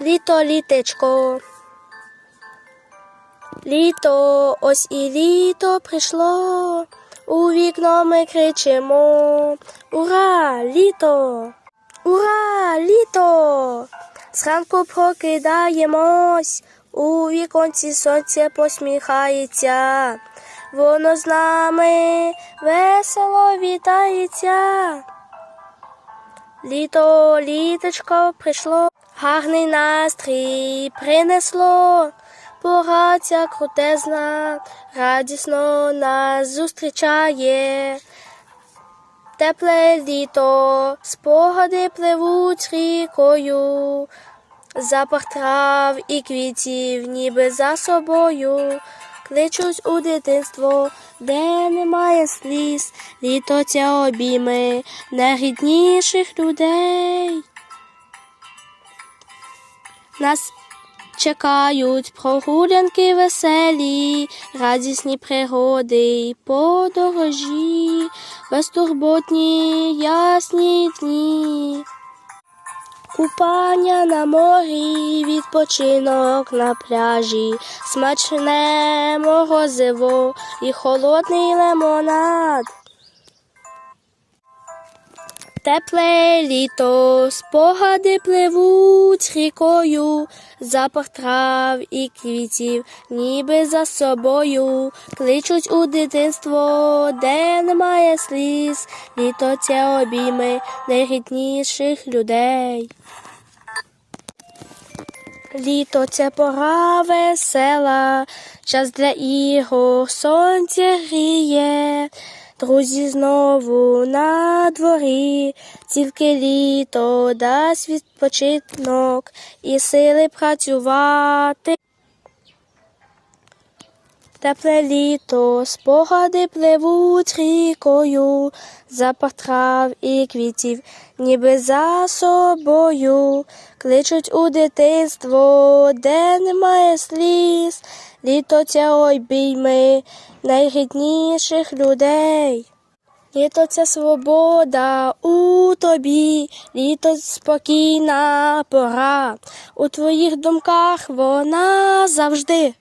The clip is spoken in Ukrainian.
Літо, літечко. Літо, ось і літо прийшло. У вікно ми кричимо. Ура, літо! Ура, літо! Зранку прокидаємось, у віконці сонце посміхається. Воно з нами весело вітається. Літо, літочко прийшло, гарний настрій принесло. Пора ця крутезна, радісно нас зустрічає. Тепле літо, спогади пливуть рікою, запах трав і квітів, ніби за собою, кличуть у дитинство, де немає сліз, літо це обійми найрідніших людей. Нас чекають прогулянки веселі, радісні пригоди й подорожі, безтурботні ясні дні. Купання на морі, відпочинок на пляжі, смачне морозиво і холодний лимонад. Тепле літо, спогади пливуть рікою, запах трав і квітів, ніби за собою, кличуть у дитинство, де немає сліз, літо це обійми найрідніших людей. Літо це пора весела, час для ігор, сонце гріє. Друзі знову на дворі, тільки літо дасть відпочинок і сили працювати. Тепле літо, спогади пливуть рікою, запах трав і квітів, ніби за собою, кличуть у дитинство, де немає сліз, літо це обійми найрідніших людей. Літо це свобода у тобі, літо спокійна пора. У твоїх думках вона завжди.